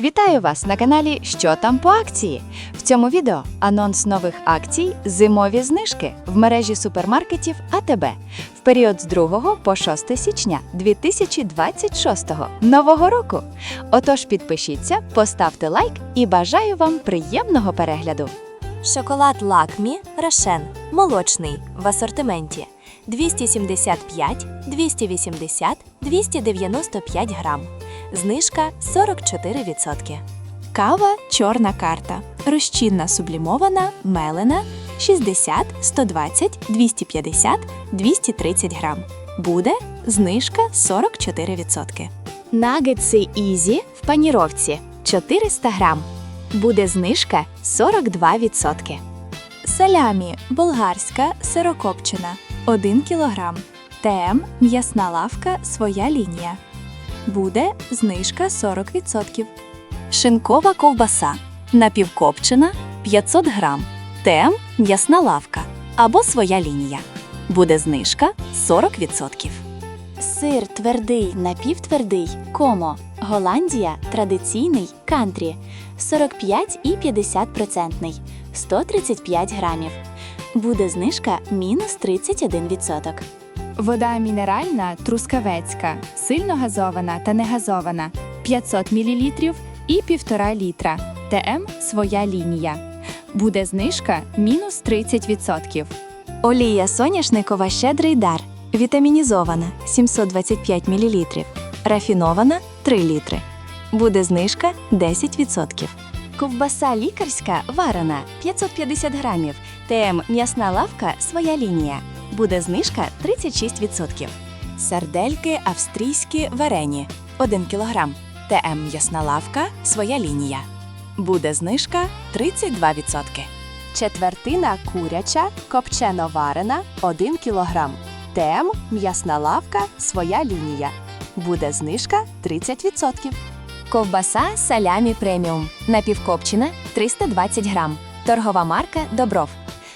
Вітаю вас на каналі Що там по акції. В цьому відео анонс нових акцій Зимові знижки в мережі супермаркетів АТБ в період з 2 по 6 січня 2026 нового року. Отож, підпишіться, поставте лайк і бажаю вам приємного перегляду. Шоколад Лакмі Рошен молочний в асортименті 275, 280, 295 грам. Знижка 44%. Кава чорна карта. Розчинна сублімована, мелена 60, 120, 250, 230 грам. Буде знижка 44%. Нагетси Ізі в паніровці 400 грам. Буде знижка 42%. Салямі болгарська сирокопчена 1 кг. ТМ м'ясна лавка своя лінія. Буде знижка 40%. Шинкова ковбаса напівкопчена 500 грам. ТМ м'ясна лавка або своя лінія. Буде знижка 40%. Сир твердий напівтвердий Комо. Голландія традиційний кантрі 45 і 50%, 135 грамів. Буде знижка мінус 31%. Вода мінеральна трускавецька, сильно газована та негазована 500 мл і 1,5 літра. ТМ своя лінія. Буде знижка мінус 30%. Олія соняшникова щедрий дар. Вітамінізована 725 мл. Рафінована 3 літри. Буде знижка 10%. Ковбаса лікарська варена 550 грамів. ТМ м'ясна лавка своя лінія. Буде знижка 36%. Сардельки австрійські варені 1 кг. ТМ м'ясна лавка своя лінія. Буде знижка 32%. Четвертина куряча, копчено варена 1 кг. ТМ м'ясна лавка своя лінія. Буде знижка 30%. Ковбаса салямі преміум. Напівкопчена 320 грам. Торгова марка Добров.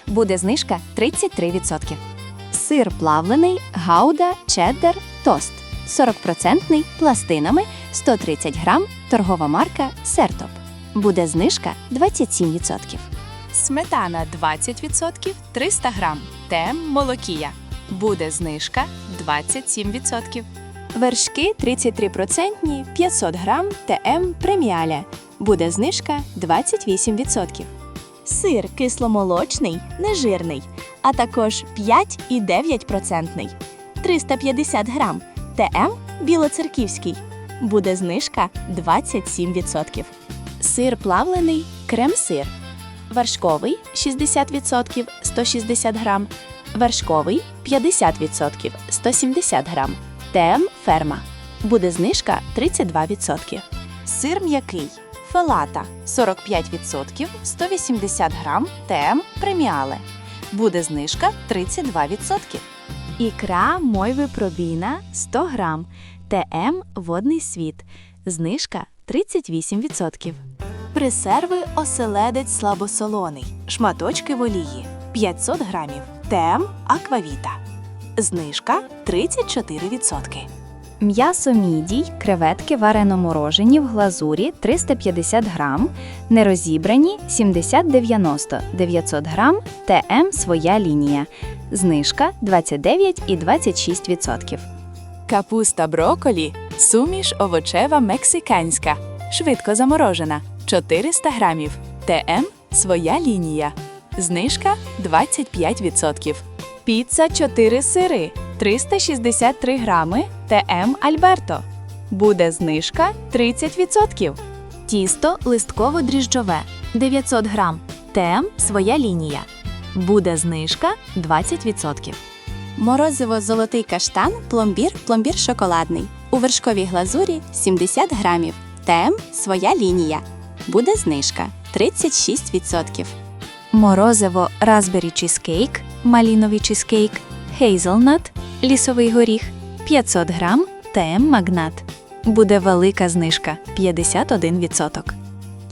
Буде знижка 33%. Сир плавлений, гауда, чеддер, тост. 40% пластинами 130 грам. Торгова марка Сертоп. Буде знижка 27%. Сметана 20% 300 грам. ТМ молокія. Буде знижка 27%. Вершки 33% 500 грам ТМ преміаля. Буде знижка 28%. Сир кисломолочний, нежирний, а також 5,9% 350 грам ТМ білоцерківський. Буде знижка 27%. Сир плавлений, крем-сир. Вершковий 60% 160 грам. Вершковий 50% 170 грам. ТМ ферма. Буде знижка 32%. Сир м'який. Фелата 45% 180 грам. ТМ преміале. Буде знижка 32%. Ікра мойви пробійна 100 грам. ТМ водний світ. Знижка 38%. Пресерви оселедець слабосолоний. Шматочки в олії 500 грамів. ТМ аквавіта. Знижка 34%. М'ясо мідій, креветки варено-морожені в глазурі 350 грам, нерозібрані 70-90 900 грам, ТМ своя лінія. Знижка 29 і 26%. Капуста броколі, суміш овочева мексиканська, швидко заморожена 400 грамів. ТМ своя лінія. Знижка 25%. Піца 4 сири 363 грами. ТМ Альберто. Буде знижка 30%. Тісто листково-дріжджове 900 грам. ТМ своя лінія. Буде знижка 20%. Морозиво золотий каштан, пломбір, пломбір шоколадний. У вершковій глазурі 70 грамів. ТМ своя лінія. Буде знижка 36%. Морозиво Raspberry чизкейк, маліновий чизкейк, хейзелнат, лісовий горіх 500 грам, ТМ магнат. Буде велика знижка 51%.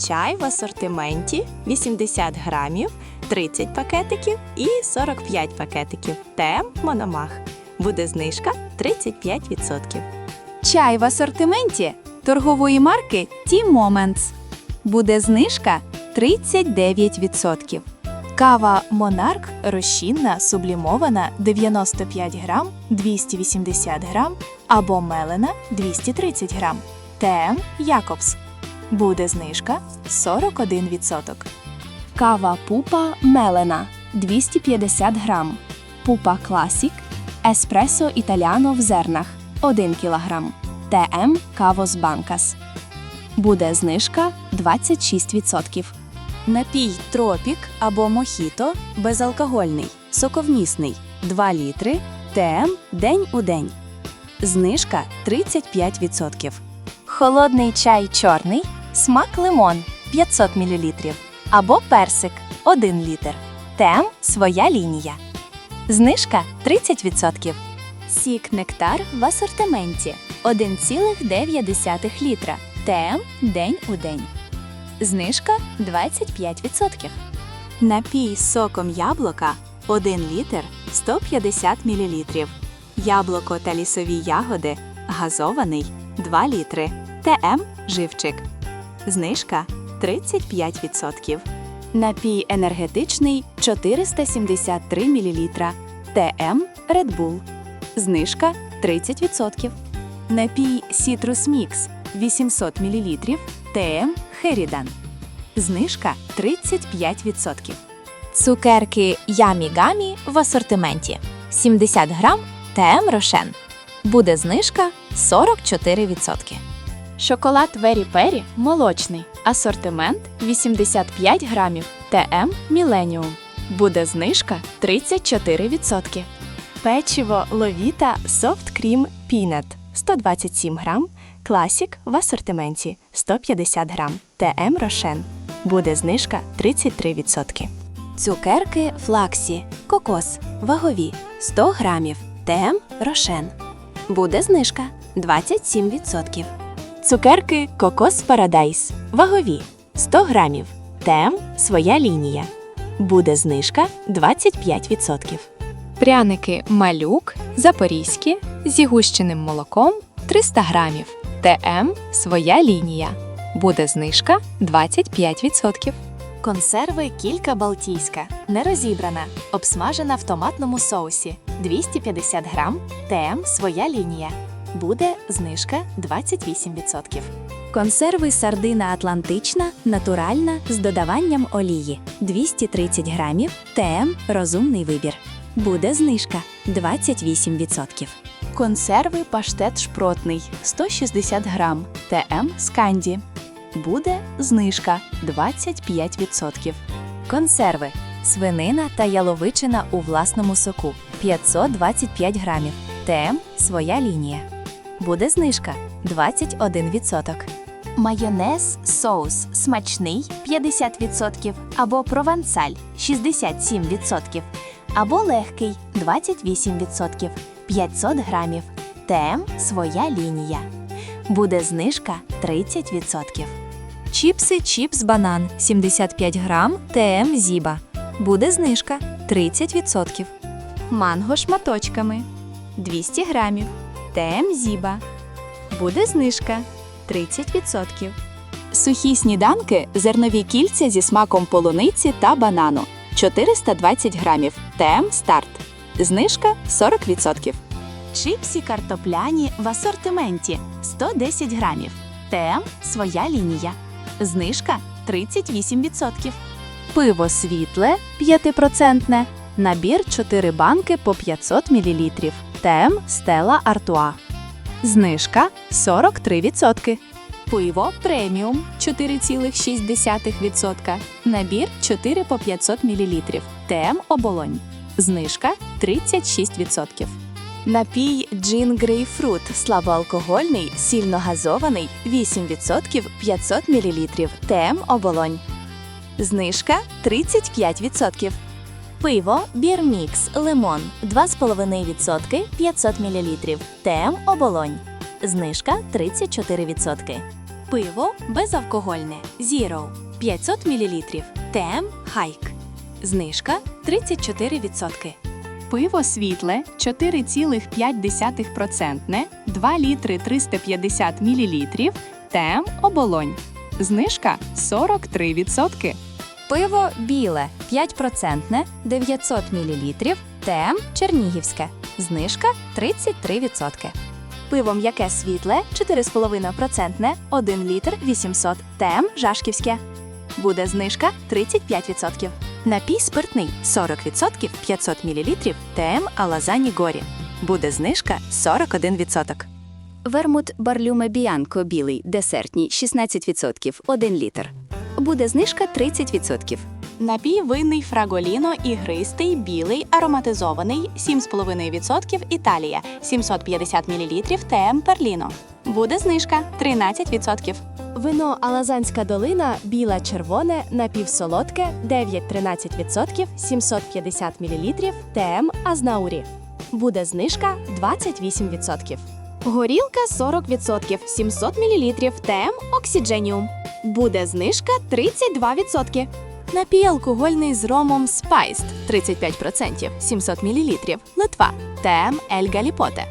Чай в асортименті 80 грамів, 30 пакетиків і 45 пакетиків. ТМ Мономах. Буде знижка 35%. Чай в асортименті торгової марки T-Moments. Буде знижка 39%. Кава Монарк розчинна, сублімована 95 грам 280 грам або мелена 230 грам. ТМ Якобс. Буде знижка 41%. Кава Пупа Мелена 250 грам. Пупа Класік Еспресо Італіано в зернах 1 кг. ТМ Кавос Банкас. Буде знижка 26%. Напій Тропік або Мохіто безалкогольний, соковмісний 2 літри. ТМ День у день. Знижка 35%. Холодний чай чорний, смак лимон 500 мл. Або персик 1 літр. ТМ своя лінія. Знижка 30%. Сік нектар в асортименті 1,9 літра. ТМ день у день. Знижка 25%. Напій з соком яблука 1 літр 150 мл. Яблуко та лісові ягоди газований 2 літри. ТМ живчик. Знижка 35%. Напій енергетичний 473 мл. ТМ Red Bull. Знижка 30%. Напій Citrus Mix 800 мл. ТМ Херідан. Знижка 35%. Цукерки Ямі Гамі в асортименті 70 грам ТМ Рошен. Буде знижка 44%. Шоколад Вері Пері молочний. Асортимент 85 грамів. ТМ Міленіум. Буде знижка 34%. Печиво Ловіта Soft Cream Peanut 127 грам. Класік в асортименті 150 грам. ТМ Рошен. Буде знижка 33%. Цукерки Флаксі. Кокос. Вагові 100 грамів. ТМ Рошен. Буде знижка 27%. Цукерки Кокос Парадайс. Вагові 100 грамів. ТМ своя лінія. Буде знижка 25%. Пряники Малюк Запорізькі зі гущеним молоком 300 грамів. ТМ своя лінія. Буде знижка 25%. Консерви Кілька Балтійська. Нерозібрана. Обсмажена в томатному соусі. 250 грам. ТМ своя лінія. Буде знижка 28%. Консерви Сардина Атлантична натуральна з додаванням олії 230 грамів. ТМ розумний вибір. Буде знижка 28%. Консерви паштет шпротний 160 грам. ТМ Сканді. Буде знижка 25%. Консерви свинина та яловичина у власному соку 525 грамів. ТМ своя лінія. Буде знижка 21%. Майонез соус смачний 50% або провансаль 67%, або легкий 28%, 500 грамів. ТМ своя лінія. Буде знижка 30%. Чіпси чіпс банан 75 грам ТМ Зіба. Буде знижка 30%. Манго шматочками 200 грамів. ТМ Зіба. Буде знижка 30%. Сухі сніданки зернові кільця зі смаком полуниці та банану 420 грамів. ТМ Старт. Знижка 40%. Чіпсі картопляні в асортименті 110 грамів. ТМ своя лінія. Знижка 38%. Пиво світле 5%. Набір 4 банки по 500 мл. ТМ Стела Артуа. Знижка 43%. Пиво преміум 4,6%. Набір 4 по 500 мл. ТМ Оболонь. Знижка 36%. Напій Джин Грейпфрут слабоалкогольний, сильно газований 8% 500 мл. ТМ Оболонь. Знижка 35%. Пиво Бірмікс Лимон 2,5% 500 мл. ТМ Оболонь. Знижка 34%. Пиво безалкогольне Zero 500 мл. ТМ Хайк. Знижка 34%. Пиво світле 4,5% 2 літри 350 мл. ТМ оболонь. Знижка 43%. Пиво біле 5%, 900 мл, ТМ Чернігівське. Знижка 33%. Пиво м'яке світле 4,5%, 1 літр 800 ТМ Жашківське. Буде знижка 35%. Напій спиртний 40% 500 мл ТМ Алазані Горі. Буде знижка 41%. Вермут Барлюме Біанко білий, десертній 16%, 1 літр. Буде знижка 30%. Напій винний фраголіно ігристий, білий, ароматизований, 7,5% Італія, 750 мл ТМ Перліно. Буде знижка 13%. Вино Алазанська долина біла червоне напівсолодке 9-13%, 750 мл ТМ Азнаурі. Буде знижка 28%. Горілка 40%, 700 мл ТМ Оксідженіум. Буде знижка 32%. Напій алкогольний з ромом Spiced 35%, 700 мл Литва ТМ Ель Галіпоте.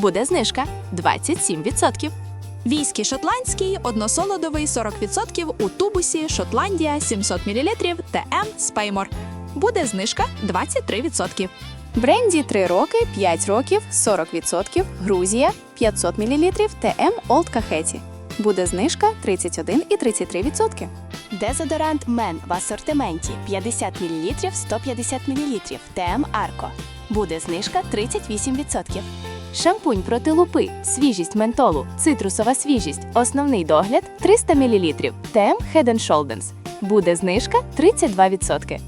Буде знижка 27%. Віскі шотландський, односолодовий 40% у тубусі Шотландія 700 мл ТМ Спеймор. Буде знижка 23%. Бренді 3 роки, 5 років, 40%, Грузія 500 мл ТМ Олд Кахеті. Буде знижка 31 і 33%. Дезодорант Мен в асортименті 50 мл 150 мл ТМ Арко. Буде знижка 38%. Шампунь проти лупи, свіжість ментолу, цитрусова свіжість, основний догляд 300 мл ТМ Head Shoulders. Буде знижка 32%.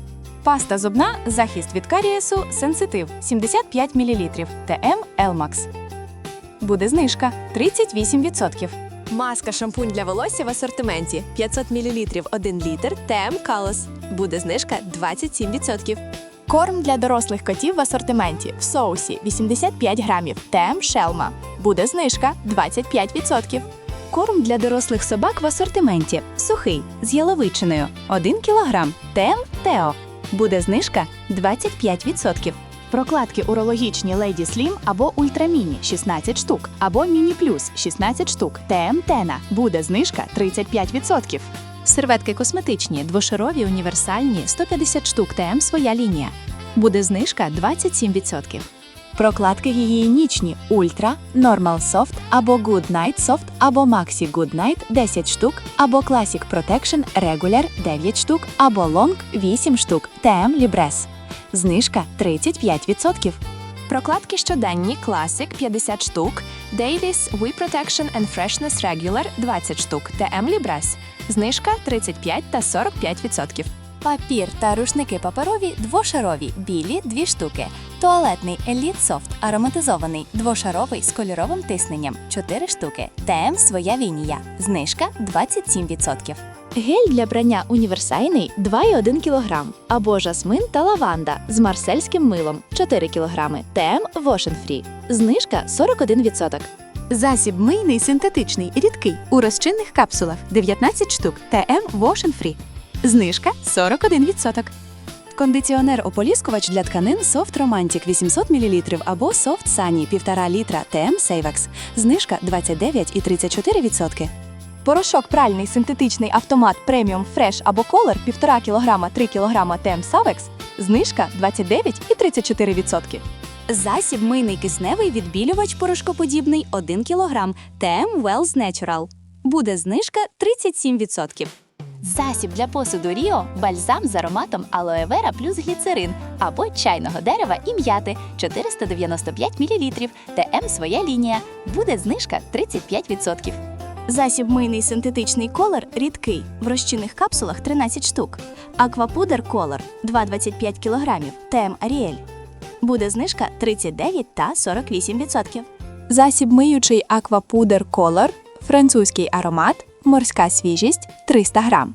Паста зубна захист від карієсу сенситив 75 мл ТМ Елмакс. Буде знижка 38%. Маска шампунь для волосся в асортименті 500 мл 1 літр ТМ Калос. Буде знижка 27%. Корм для дорослих котів в асортименті в соусі 85 грамів ТМ Шелма. Буде знижка 25%. Корм для дорослих собак в асортименті сухий з яловичиною 1 кг. ТМ Тео. Буде знижка 25%. Прокладки урологічні Lady Slim або Ультраміні 16 штук, або Міні Плюс 16 штук. ТМ Тена. Буде знижка 35%. Серветки косметичні, двошарові, універсальні 150 штук ТМ своя лінія. Буде знижка 27%. Прокладки гігієнічні Ультра, Normal Soft або Good Night Soft або Maxi Good Night 10 штук, або Classic Protection Regular 9 штук, або Long 8 штук ТМ Libres. Знижка 35%. Прокладки щоденні Classic 50 штук, Dailies We Protection and Freshness Regular 20 штук, ТМ Libres. Знижка 35 та 45%. Папір та рушники паперові двошарові, білі 2 штуки. Туалетний Elite Soft ароматизований, двошаровий з кольоровим тисненням 4 штуки. ТМ своя лінія. Знижка 27%. Гель для брання універсальний 2,1 кг, або жасмин та лаванда з марсельським милом 4 кг, ТМ Wash Free. Знижка 41%. Засіб мийний синтетичний рідкий у розчинних капсулах 19 штук ТМ Wash Free. Знижка 41%. Кондиціонер-ополіскувач для тканин Soft Romantic 800 мл або Soft Sunny 1,5 літра ТМ Сейвакс. Знижка 29 і 34%. Порошок пральний синтетичний автомат преміум Fresh або Color 1,5 кг 3 кг ТМ Savex. Знижка 29 і 34%. Засіб мийний кисневий відбілювач порошкоподібний 1 кг ТМ Wells Natural. Буде знижка 37%. Засіб для посуду Ріо бальзам з ароматом алоe вера плюс гліцерин або чайного дерева і м'яти 495 мл. ТМ своя лінія. Буде знижка 35%. Засіб мийний синтетичний колор рідкий в розчинних капсулах 13 штук. Аквапудер колор 2,25 кг. ТМ Аріель. Буде знижка 39 та 48%. Засіб миючий Аквапудер Color, французький аромат, морська свіжість 300 грам.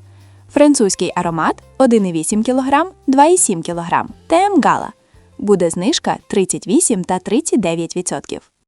Французький аромат 1,8 кг, 2,7 кг. ТМ Гала. Буде знижка 38 та 39%.